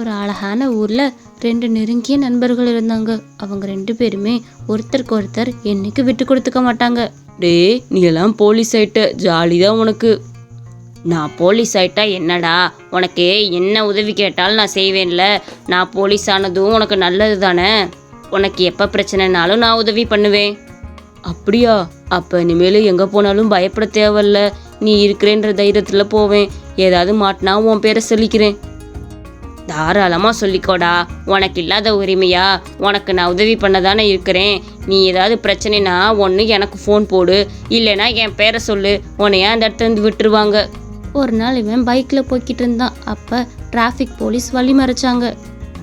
ஒரு அழகான ஊர்ல ரெண்டு நெருங்கிய நண்பர்கள் இருந்தாங்க. அவங்க ரெண்டு பேருமே ஒருத்தருக்கு ஒருத்தர் என்னைக்கு விட்டு கொடுத்துக்க மாட்டாங்க. டேய் நீ எல்லாம் போலீஸ் ஆயிட்ட. ஜாலி தான் உனக்கு. நான் போலீஸ் ஆயிட்டா என்னடா? உனக்கு என்ன உதவி கேட்டாலும் நான் செய்வேன்ல. நான் போலீஸ் ஆனதும் உனக்கு நல்லது தானே? உனக்கு எப்போ பிரச்சனைனாலும் நான் உதவி பண்ணுவேன். அப்படியா? அப்ப இனிமேல் எங்க போனாலும் பயப்பட தேவையில்ல. நீ இருக்கிறேன்ற தைரியத்துல போவேன். ஏதாவது மாட்டினா உன் பேரை சொல்லிக்கிறேன். தாராளமாக சொல்லிக்கோடா. உனக்கு இல்லாத உரிமையா? உனக்கு நான் உதவி பண்ண தானே இருக்கிறேன். நீ ஏதாவது பிரச்சனைனா ஒன்று எனக்கு ஃபோன் போடு. இல்லைன்னா என் பேரை சொல்லு. உன்னைய அந்த இடத்துல இருந்து விட்டுருவாங்க? ஒரு நாள் இவன் பைக்ல போய்கிட்டு இருந்தான். அப்ப டிராஃபிக் போலீஸ் வழி மறைச்சாங்க.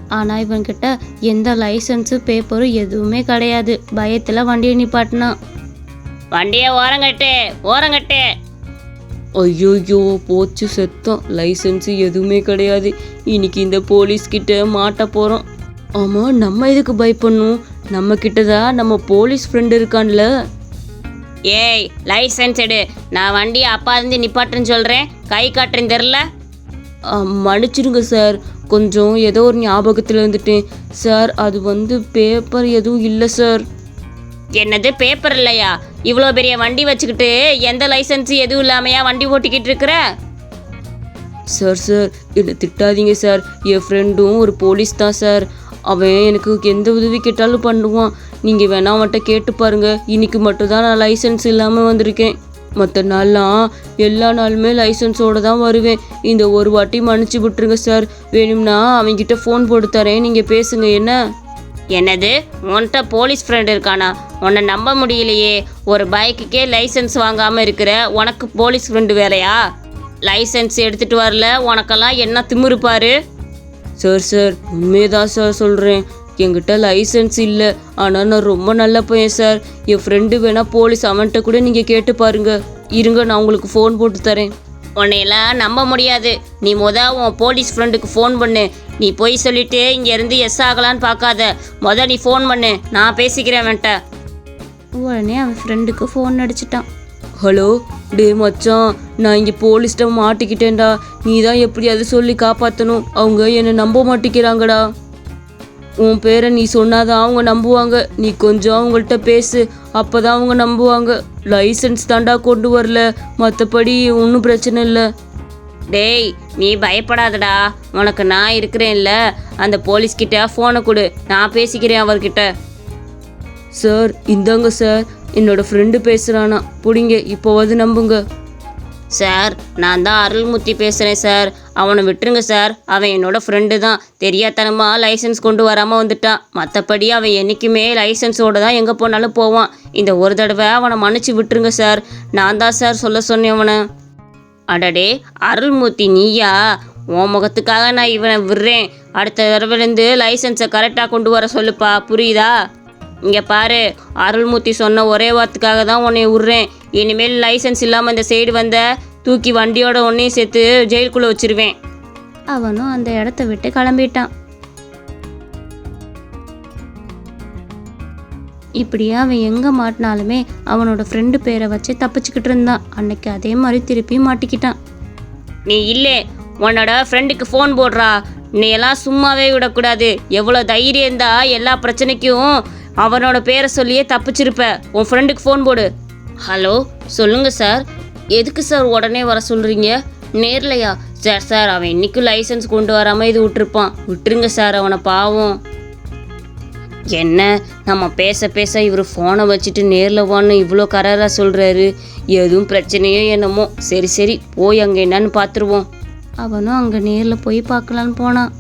ஆனா இவன்கிட்ட எந்த லைசன்ஸு பேப்பரும் எதுவுமே கிடையாது. பயத்துல வண்டியை நிப்பாட்டினான். வண்டியை ஓரங்கட்டு ஓரங்கட்டு. ஐயோயோ போச்சு செத்தம். லைசன்ஸ் எதுவுமே கிடையாது. இன்னைக்கு இந்த போலீஸ் கிட்ட மாட்ட போறோம். ஆமா நம்ம எதுக்கு பயப்படணும்? நம்ம கிட்டதான் நம்ம போலீஸ் ஃப்ரெண்ட் இருக்கான்ல. ஏய் லைசன்ஸ் எடு. நான் வண்டியை அப்பா இருந்து நிப்பாட்டுன்னு சொல்கிறேன் கை காட்டுறேன் தெரில மன்னிச்சிடுங்க சார். கொஞ்சம் ஏதோ ஒரு ஞாபகத்தில் இருந்துட்டேன். சார் அது வந்து பேப்பர் எதுவும் இல்லை சார். என்னது பேப்பர் இல்லையா? இவ்வளோ பெரிய வண்டி வச்சுக்கிட்டு எந்த லைசன்ஸ் எதுவும் இல்லாமையா வண்டி ஓட்டிக்கிட்டு இருக்கிற? சார் சார் என்னை திட்டாதீங்க சார் என் ஃப்ரெண்டும் ஒரு போலீஸ் தான் சார் அவன் எனக்கு எந்த உதவி கேட்டாலும் பண்ணுவான். நீங்கள் வேணா அவன்கிட்ட கேட்டு பாருங்கள் இன்னைக்கு மட்டும்தான் நான் லைசன்ஸ் இல்லாமல் வந்திருக்கேன். மற்ற நாள்லாம் எல்லா நாளுமே லைசன்ஸோடு தான் வருவேன். இந்த ஒரு வாட்டி மன்னிச்சு விட்டுருங்க சார் வேணும்னா அவன்கிட்ட ஃபோன் போட்டு தரேன். நீங்கள் பேசுங்க என்ன? என்னது? உன்கிட்ட போலீஸ் ஃப்ரெண்ட் இருக்கானா? உன்னை நம்ப முடியலையே. ஒரு பைக்குக்கே லைசன்ஸ் வாங்காமல் இருக்கிற உனக்கு போலீஸ் ஃப்ரெண்டு வேலையா? லைசன்ஸ் எடுத்துகிட்டு வரல உனக்கெல்லாம் என்ன திமிருப்பாரு சார் சார் உண்மையதான் சார் சொல்கிறேன் என்கிட்ட லைசன்ஸ் இல்லை. ஆனால் நான் ரொம்ப நல்ல பையன் சார் என் ஃப்ரெண்டு வேணால் போலீஸ் அவன்கிட்ட கூட நீங்கள் கேட்டு பாருங்க. இருங்க நான் உங்களுக்கு ஃபோன் போட்டு தரேன். உன்னையெல்லாம் நம்ப முடியாது. நீ மொதல் உன் போலீஸ் ஃப்ரெண்டுக்கு ஃபோன் பண்ணு. நீ போய் சொல்லிட்டு இங்கேருந்து எஸ் ஆகலான்னு பார்க்காத. முத நீ ஃபோன் பண்ணு. நான் பேசிக்கிறேன் அவன்கிட்ட. உடனே அவன் ஃப்ரெண்டுக்கு ஃபோன் அடிச்சிட்டான். ஹலோ? டே மச்சான் நான் இங்கே போலீஸ்கிட்ட மாட்டிக்கிட்டேன்டா. நீ தான் எப்படியாவது சொல்லி காப்பாற்றணும் அவங்க என்னை நம்ப மாட்டேங்கிறாங்கடா உன் பேரை நீ சொன்னாதான் அவங்க நம்புவாங்க. நீ கொஞ்சம் அவங்கள்ட்ட பேசு. அப்பதான் அவங்க நம்புவாங்க. லைசன்ஸ் தாண்டா கொண்டு வரல. மற்றபடி ஒன்றும் பிரச்சனை இல்லை. டேய் நீ பயப்படாதடா. உனக்கு நான் இருக்கிறேன்ல. அந்த போலீஸ்கிட்ட ஃபோனை கொடு. நான் பேசிக்கிறேன் அவர்கிட்ட. சார் இந்தாங்க சார். என்னோட ஃப்ரெண்டு பேசுகிறானா பிடிங்க இப்போவாது நம்புங்க. சார் நான் தான் அருள்முத்தி பேசுகிறேன் சார். அவனை விட்டுருங்க சார். அவன் என்னோட ஃப்ரெண்டு தான். தெரியாதனமாக லைசன்ஸ் கொண்டு வராமல் வந்துட்டான். மற்றபடி அவன் என்றைக்குமே லைசன்ஸோடு தான் எங்கே போனாலும் போவான். இந்த ஒரு தடவை அவனை மன்னிச்சு விட்டுருங்க சார். நான் தான் சார் சொல்ல சொன்னேன் அவனை. அடடே அருள்மூர்த்தி நீயா? உன் முகத்துக்காக நான் இவனை விடுறேன். அடுத்த தடவைலேருந்து லைசன்ஸை கரெக்டாக கொண்டு வர சொல்லுப்பா புரியுதா? இங்கே பாரு அருள்மூர்த்தி சொன்ன ஒரே வார்த்தைக்காக தான் உன்னை விடுறேன். இனிமேல் லைசன்ஸ் இல்லாமல் இந்த சைடு வந்த தூக்கி வண்டியோட ஒன்றையும் சேர்த்து ஜெயிலுக்குள்ளே வச்சிருவேன். அவனும் அந்த இடத்த விட்டு கிளம்பிட்டான். இப்படியே அவன் எங்கே மாட்டினாலுமே அவனோட ஃப்ரெண்டு பேரை வச்சு தப்பிச்சுக்கிட்டு இருந்தான். அன்னைக்கு அதே மாதிரி திருப்பி மாட்டிக்கிட்டான். நீ இல்லை உன்னோட ஃப்ரெண்டுக்கு ஃபோன் போடுறா. நீ எல்லாம் சும்மாவே விடக்கூடாது. எவ்வளோ தைரியம் இருந்தா எல்லா பிரச்சனைக்கும் அவனோட பேரை சொல்லியே தப்பிச்சிருப்ப. உன் ஃப்ரெண்டுக்கு ஃபோன் போடு. ஹலோ சொல்லுங்க சார். எதுக்கு சார் உடனே வர சொல்கிறீங்க நேர்லையா? சார் சார் அவன் இன்னைக்கும் லைசன்ஸ் கொண்டு வராமல் இது விட்டுருப்பான். விட்டுருங்க சார் அவனை பாவம். என்ன? நம்ம பேச பேச இவர் ஃபோனை வச்சுட்டு நேரில் வான்னு இவ்வளோ கராராக சொல்கிறாரு எதுவும் பிரச்சனையோ என்னமோ. சரி சரி போய் அங்கே என்னன்னு பார்த்துருவோம் அவனும் அங்கே நேரில் போய் பார்க்கலான்னு போனான்.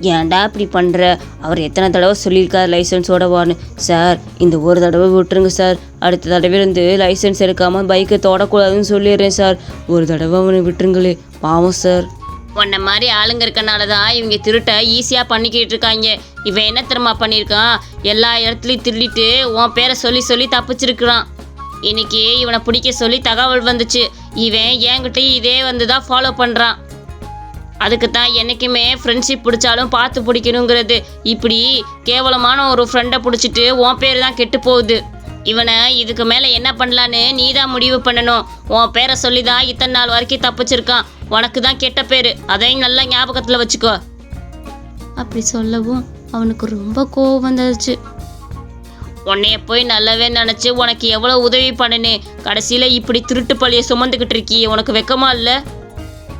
ஏன்டா இப்படி பண்ணுற அவர் எத்தனை தடவை சொல்லியிருக்காரு லைசன்ஸோட வான்னு சார் இந்த ஒரு தடவை விட்டுருங்க சார் அடுத்த தடவை இருந்து லைசன்ஸ் எடுக்காமல் பைக்கை தொடக்கூடாதுன்னு சொல்லிடுறேன் சார் ஒரு தடவை அவனை விட்டுருங்களே. பாவம் சார் உன்ன மாதிரி ஆளுங்க இருக்கனால தான் இவங்க திருட்டை ஈஸியாக பண்ணிக்கிட்டு இருக்காங்க. இவன் என்ன தெரியுமா பண்ணியிருக்கான்? எல்லா இடத்துலையும் திருடிட்டு உன் பேரை சொல்லி சொல்லி தப்பிச்சிருக்கிறான். இன்னைக்கு இவனை பிடிக்க சொல்லி தகவல் வந்துச்சு. இவன் என்கிட்டயும் இதே வந்து தான் ஃபாலோ பண்ணுறான் அதுக்கு தான் என்றைக்குமே ஃப்ரெண்ட்ஷிப் பிடிச்சாலும் பார்த்து பிடிக்கணுங்கிறது. இப்படி கேவலமான ஒரு ஃப்ரெண்டை பிடிச்சிட்டு உன் பேர் தான் கெட்டு போகுது. இவனை இதுக்கு மேலே என்ன பண்ணலான்னு நீ தான் முடிவு பண்ணணும். உன் பேரை சொல்லி தான் இத்தனை நாள் வரைக்கும் தப்பிச்சிருக்கான். உனக்கு தான் கெட்ட பேர். அதையும் நல்லா ஞாபகத்தில் வச்சுக்கோ. அப்படி சொல்லவும் அவனுக்கு ரொம்ப கோவம் வந்துடுச்சு உன்னைய போய் நல்லாவே நினச்சி உனக்கு எவ்வளோ உதவி பண்ணினேன். கடைசியில் இப்படி திருட்டு பழிய சுமந்துக்கிட்டு இருக்கியே. உனக்கு வெக்கமா இல்லை?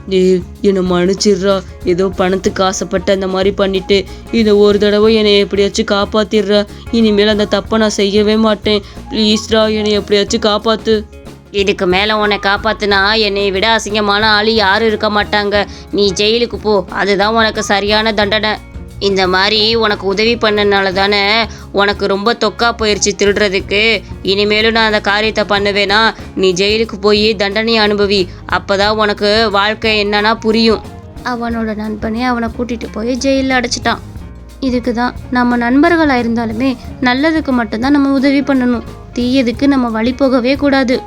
என்னை மன்னிச்சிடுறா. ஏதோ பணத்துக்கு ஆசைப்பட்டு அந்த மாதிரி பண்ணிட்டு இந்த ஒரு தடவை என்னை எப்படியாச்சும் காப்பாத்திடுறா. இனிமேல் அந்த தப்பை நான் செய்யவே மாட்டேன். ப்ளீஸ்டா என்னை எப்படியாச்சும் காப்பாத்து. இதுக்கு மேலே உன்னை காப்பாத்துனா என்னை விட அசிங்கமான ஆள் யாரும் இருக்க மாட்டாங்க. நீ ஜெயிலுக்கு போ. அதுதான் உனக்கு சரியான தண்டனை. இந்த மாதிரி உனக்கு உதவி பண்ணனால தானே உனக்கு ரொம்ப தொக்கா போயிடுச்சு திருடுறதுக்கு. இனிமேலும் நான் அந்த காரியத்தை பண்ணுவேனா? நீ ஜெயிலுக்கு போய் தண்டனையை அனுபவி. அப்போதான் உனக்கு வாழ்க்கை என்னன்னா புரியும். அவனோட நண்பனே அவனை கூட்டிட்டு போய் ஜெயிலில் அடைச்சிட்டான். இதுக்கு தான் நம்ம நண்பர்களாக இருந்தாலுமே நல்லதுக்கு மட்டும்தான் நம்ம உதவி பண்ணணும். தீயதுக்கு நம்ம வழி போகவே கூடாது.